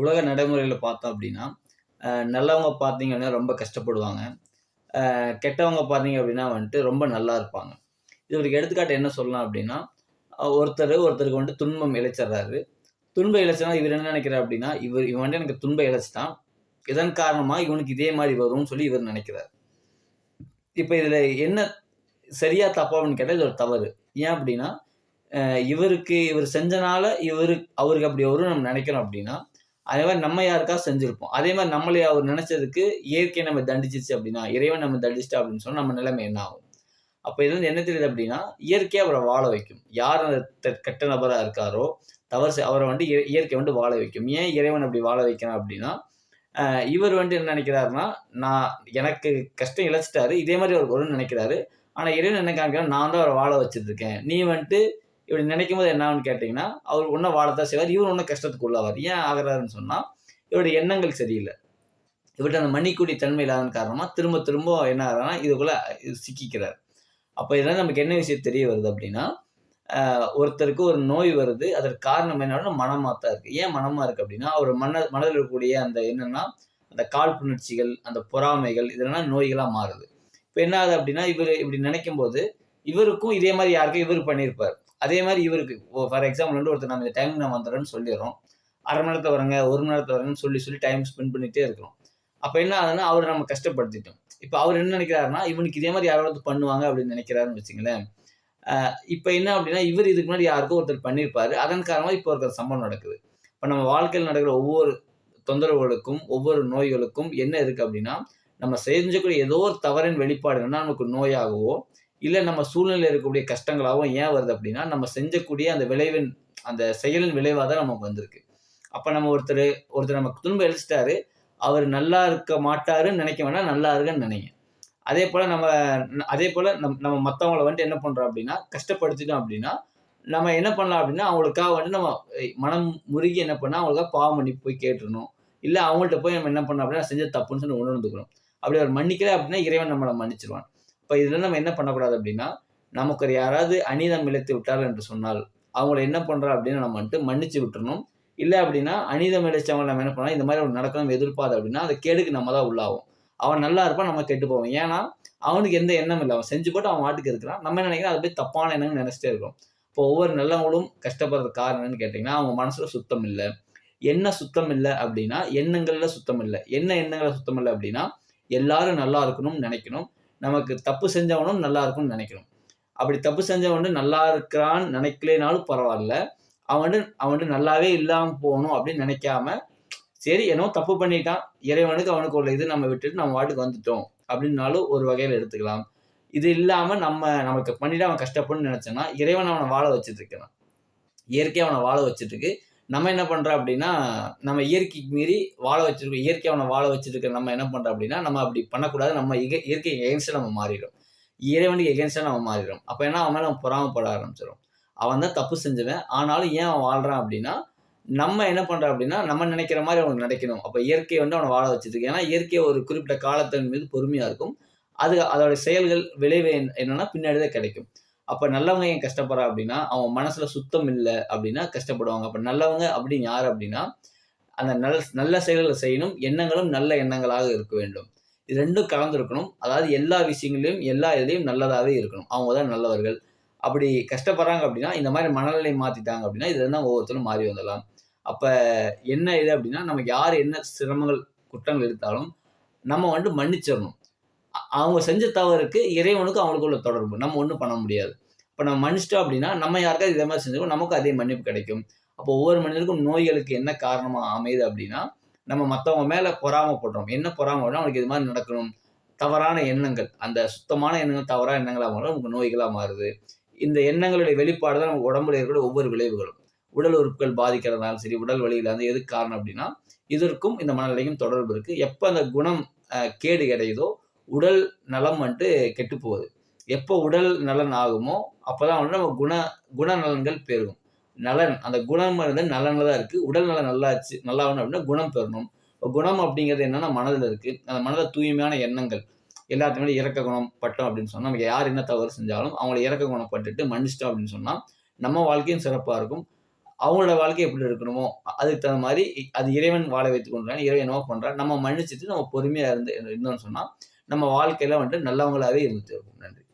உலக நடைமுறையில் பார்த்தோம் அப்படின்னா நல்லவங்க பார்த்தீங்கன்னா ரொம்ப கஷ்டப்படுவாங்க. கெட்டவங்க பார்த்தீங்க அப்படின்னா வந்துட்டு ரொம்ப நல்லா இருப்பாங்க. இதுக்கு எடுத்துக்காட்டு என்ன சொல்லலாம் அப்படின்னா ஒருத்தர் ஒருத்தருக்கு வந்துட்டு துன்பம் இழைச்சிட்றாரு. துன்பம் இழைச்சனா இவர் என்ன நினைக்கிறார் அப்படின்னா இவர் இவன் வந்துட்டு எனக்கு துன்பம் இழைச்சிட்டான். இதன் காரணமாக இவனுக்கு இதே மாதிரி வரும்னு சொல்லி இவர் நினைக்கிறார். இப்போ இதில் என்ன சரியா தப்பான்னு கேட்டால் இது ஒரு தவறு. ஏன் அப்படின்னா இவருக்கு இவர் செஞ்சனால இவருக்கு அவருக்கு அப்படி வரும் நம்ம நினைக்கிறோம் அப்படின்னா அதே மாதிரி நம்ம யாருக்கா செஞ்சுருப்போம். அதே மாதிரி நம்மளே அவர் நினைச்சதுக்கு இயற்கை நம்ம தண்டிச்சிச்சு அப்படின்னா இறைவன் நம்ம தண்டிச்சிட்டா அப்படின்னு சொன்னால் நம்ம நிலைமை என்ன ஆகும்? அப்போ இது வந்து என்ன தெரியுது அப்படின்னா இயற்கையாக அவரை வாழ வைக்கும். யார் அந்த கெட்ட நபராக இருக்காரோ தவறு அவரை வந்து இயற்கை வந்து வாழ வைக்கும். ஏன் இறைவன் அப்படி வாழ வைக்கிறான் அப்படின்னா இவர் வந்து என்ன நினைக்கிறாருன்னா நான் எனக்கு கஷ்டம் இழைச்சிட்டாரு இதே மாதிரி அவர் ஒரு நினைக்கிறாரு. ஆனால் இறைவன் என்ன காமிக்கிறான் நான் தான் அவரை வாழ வச்சுட்டு நீ வந்துட்டு இப்படி நினைக்கும் போது என்னன்னு கேட்டிங்கன்னா அவர் ஒன்றும் வாழத்தான் செய்வார் இவர் ஒன்றும் கஷ்டத்துக்கு உள்ளாவார். ஏன் ஆகிறாருன்னு சொன்னால் இவருடைய எண்ணங்கள் சரியில்லை. இவர்கிட்ட அந்த மணிக்குடி தன்மை இல்லாத காரணமாக திரும்ப திரும்ப என்ன ஆகிறாருன்னா இதுக்குள்ளே சிக்கிக்கிறார். அப்போ இதெல்லாம் நமக்கு என்ன விஷயம் தெரிய வருது அப்படின்னா ஒருத்தருக்கு ஒரு நோய் வருது அதற்கு காரணம் என்னன்னா மனமாக தான் இருக்குது ஏன் மனமாக இருக்குது அப்படின்னா அவர் மன மனதில் இருக்கக்கூடிய அந்த என்னென்னா அந்த காழ்ப்புணர்ச்சிகள் அந்த பொறாமைகள் இதெல்லாம் நோய்களாக மாறுது. இப்போ என்ன ஆகுது அப்படின்னா இவர் இப்படி நினைக்கும் போது இவருக்கும் இதே மாதிரி யாருக்கும் இவர் பண்ணியிருப்பார். அதே மாதிரி இவருக்கு ஃபார் எக்ஸாம்பிள் வந்து ஒருத்தர் நம்ம இந்த டைம் நான் வந்துடுறேன்னு சொல்லிடுறோம். அரை மணி நேரத்தில் வரங்க ஒரு மணி நேரத்தை வரங்கன்னு சொல்லி சொல்லி டைம் ஸ்பெண்ட் பண்ணிகிட்டே இருக்கிறோம். அப்போ என்ன ஆகுதுன்னா அவர் நம்ம கஷ்டப்படுத்திட்டோம். இப்போ அவர் என்ன நினைக்கிறாருன்னா இவனுக்கு இதே மாதிரி யாராவது பண்ணுவாங்க அப்படின்னு நினைக்கிறாருன்னு வச்சுங்களேன். இப்போ என்ன அப்படின்னா இவர் இதுக்கு முன்னாடி யாருக்கும் ஒருத்தர் பண்ணியிருப்பாரு. அதன் காரணமாக இப்போ ஒருத்தர் சம்பவம் நடக்குது. இப்போ நம்ம வாழ்க்கையில் நடக்கிற ஒவ்வொரு தொந்தரவுகளுக்கும் ஒவ்வொரு நோய்களுக்கும் என்ன இருக்குது அப்படின்னா நம்ம செஞ்சக்கூடிய ஏதோ ஒரு தவறின் வெளிப்பாடு என்ன நமக்கு நோயாகவோ இல்லை நம்ம சூழ்நிலை இருக்கக்கூடிய கஷ்டங்களாகவும் ஏன் வருது அப்படின்னா நம்ம செஞ்சக்கூடிய அந்த விளைவின் அந்த செயலின் விளைவாக தான் நமக்கு வந்திருக்கு. அப்போ நம்ம ஒருத்தர் ஒருத்தர் நமக்கு துன்பம் எழுச்சிட்டாரு அவர் நல்லா இருக்க மாட்டாருன்னு நினைக்க வேணால் நல்லா இருக்குன்னு நினைங்க. அதே போல் நம்ம அதே போல் நம் நம்ம மற்றவங்கள வந்துட்டு என்ன பண்ணுறோம் அப்படின்னா கஷ்டப்படுத்திட்டோம் அப்படின்னா நம்ம என்ன பண்ணலாம் அப்படின்னா அவங்களுக்காக வந்துட்டு நம்ம மனம் முருகி என்ன பண்ணால் அவங்களுக்காக பாவம் பண்ணி போய் கேட்டுருணும் இல்லை அவங்கள்ட்ட போய் நம்ம என்ன பண்ணோம் அப்படின்னா செஞ்ச தப்புன்னு சொல்லி உணர்ந்துக்கணும். அப்படி அவர் மன்னிக்கல அப்படின்னா இறைவன் நம்மளை மன்னிச்சிருவான். இப்போ இதில் நம்ம என்ன பண்ணக்கூடாது அப்படின்னா நமக்கு யாராவது அநீதம் இழைத்து விட்டார் என்று சொன்னால் அவங்கள என்ன பண்ணுறா அப்படின்னு நம்ம வந்துட்டு மன்னிச்சு விட்டுறணும். இல்லை அப்படின்னா அநீதம் இழைச்சவங்க நம்ம என்ன பண்ணலாம் இந்த மாதிரி ஒரு நடக்கணும் எதிர்பார்த்து அப்படின்னா அந்த கேடுக்கு நம்ம தான் உள்ளாகும். அவன் நல்லா இருப்பான் நம்ம கெட்டு போவோம். ஏன்னா அவனுக்கு எந்த எண்ணம் இல்லை. அவன் செஞ்சு போட்டு அவன் வாட்டுக்கு இருக்கிறான் நம்ம என்ன நினைக்கிறோம்? அது போய் தப்பான எண்ணம்னு நினச்சிட்டே இருக்கோம். இப்போ ஒவ்வொரு நல்லவங்களும் கஷ்டப்படுறது காரணம் என்னன்னு கேட்டிங்கன்னா அவங்க மனசில் சுத்தம் இல்லை. என்ன சுத்தம் இல்லை அப்படின்னா எண்ணங்களில் சுத்தம் இல்லை. என்ன எண்ணங்களில் சுத்தம் இல்லை அப்படின்னா எல்லாரும் நல்லா இருக்கணும்னு நினைக்கணும். நமக்கு தப்பு செஞ்சவனும் நல்லா இருக்கும்னு நினைக்கணும். அப்படி தப்பு செஞ்சவன் நல்லா இருக்கிறான்னு நினைக்கலனாலும் பரவாயில்ல. அவன் அவன் நல்லாவே இல்லாமல் போகணும் அப்படின்னு நினைக்காம சரி என்னோ தப்பு பண்ணிட்டான். இறைவனுக்கு அவனுக்கு உள்ள இது நம்ம விட்டுட்டு நம்ம வாட்டுக்கு வந்துட்டோம் அப்படின்னாலும் ஒரு வகையில் எடுத்துக்கலாம். இது இல்லாமல் நம்ம நமக்கு பண்ணிட்டு அவன் கஷ்டப்படணும்னு நினச்சோன்னா இறைவன் அவனை வாழ வச்சுட்டு இருக்கிறான் இயற்கையாக அவனை வாழ வச்சுட்டு இருக்கு. நம்ம என்ன பண்ணுறோம் அப்படின்னா நம்ம இயற்கைக்கு மீறி வாழ வச்சிருக்கோம் இயற்கை அவனை வாழ வச்சுருக்க நம்ம என்ன பண்ணுறோம் அப்படின்னா நம்ம அப்படி பண்ணக்கூடாது. நம்ம இயற்கை எகென்ஸ்டாக நம்ம மாறிடும் இறைவனுக்கு எகென்ஸ்டாக நம்ம மாறிடும் அப்போ என்ன? அவன் மேலே நம்ம பொறாமப்பட ஆரம்பிச்சிடும் அவன் தான் தப்பு செஞ்சுவேன். ஆனாலும் ஏன் அவன் வாழ்கிறான் அப்படின்னா நம்ம என்ன பண்ணுறோம் அப்படின்னா நம்ம நினைக்கிற மாதிரி அவனுக்கு நினைக்கணும். அப்போ இயற்கை வந்து அவனை வாழ வச்சுருக்கு ஏன்னா இயற்கை ஒரு குறிப்பிட்ட காலத்தின் மீது பொறுமையாக இருக்கும். அது அதோட செயல்கள் விளைவு என்னன்னா பின்னாடி தான் கிடைக்கும். அப்போ நல்லவங்க ஏன் கஷ்டப்படுறா அப்படின்னா அவங்க மனசில் சுத்தம் இல்லை அப்படின்னா கஷ்டப்படுவாங்க. அப்போ நல்லவங்க அப்படின்னு யார் அப்படின்னா அந்த நல்ல நல்ல செயல்களை செய்யணும். எண்ணங்களும் நல்ல எண்ணங்களாக இருக்க வேண்டும். இது ரெண்டும் கலந்துருக்கணும். அதாவது எல்லா விஷயங்களையும் எல்லா இதுலேயும் நல்லதாகவே இருக்கணும். அவங்க தான் நல்லவர்கள். அப்படி கஷ்டப்படுறாங்க அப்படின்னா இந்த மாதிரி மனநிலை மாற்றிட்டாங்க அப்படின்னா இது தான் ஒவ்வொருத்தரும் மாறி வந்துடலாம். அப்போ என்ன இது அப்படின்னா நமக்கு யார் என்ன சிரமங்கள் குற்றங்கள் எடுத்தாலும் நம்ம வந்து மன்னிச்சிடணும். அவங்க செஞ்ச தவறுக்கு இறைவனுக்கும் அவங்களுக்கு உள்ள தொடர்பு. நம்ம ஒன்றும் பண்ண முடியாது. இப்போ நம்ம மன்னிச்சிட்டோம் அப்படின்னா நம்ம யாருக்காவது இதே மாதிரி செஞ்சோம் நமக்கும் அதே மன்னிப்பு கிடைக்கும். அப்போ ஒவ்வொரு மனிதருக்கும் நோய்களுக்கு என்ன காரணமாக அமையுது அப்படின்னா நம்ம மற்றவங்க மேலே பொறாமப்படுறோம். என்ன பொறாமப்படுறோம் அவனுக்கு இது மாதிரி நடக்கணும். தவறான எண்ணங்கள். அந்த சுத்தமான எண்ணங்கள் தவறான எண்ணங்களாக மாறும். நமக்கு நோய்களாக மாறுது. இந்த எண்ணங்களுடைய வெளிப்பாடு தான் நமக்கு உடம்புல இருக்கிற ஒவ்வொரு விளைவுகளும். உடல் உறுப்புகள் பாதிக்கிறதாலும் சரி உடல் வழியில் வந்து எதுக்கு காரணம் அப்படின்னா இதற்கும் இந்த மனநிலையும் தொடர்பு இருக்குது எப்போ அந்த குணம் கேடு கிடையுதோ உடல் நலம் வந்துட்டு கெட்டு போகுது. எப்போ உடல் நலன் ஆகுமோ அப்போதான் வந்து நம்ம குண குணநலன்கள் பெருகும். நலன் அந்த குணம் வந்து நலனில் தான் இருக்குது உடல் நலம் நல்லாச்சு நல்லாகணும் அப்படின்னா குணம் பெறணும். இப்போ குணம் அப்படிங்கிறது என்னென்னா மனதில் இருக்குது அந்த மனதில் தூய்மையான எண்ணங்கள். எல்லாத்துக்குமே இறக்க குணம் பட்டோம் அப்படின்னு சொன்னால் நமக்கு யார் என்ன தவறு செஞ்சாலும் அவங்கள இறக்க குணம் பட்டுட்டு மன்னிச்சிட்டோம் அப்படின்னு சொன்னால் நம்ம வாழ்க்கையும் சிறப்பாக இருக்கும். அவங்களோட வாழ்க்கை எப்படி இருக்கணுமோ அதுக்கு தகுந்த மாதிரி அது இறைவன் வாழ வைத்துக் கொண்டான் இறைவன் என்னவோ நம்ம மன்னிச்சுட்டு நம்ம பொறுமையாக இருந்து இருந்தோம்னு சொன்னால் நம்ம வாழ்க்கையில வந்துட்டு நல்லவங்களாவே இருந்துட்டு இருக்கும். நன்றி.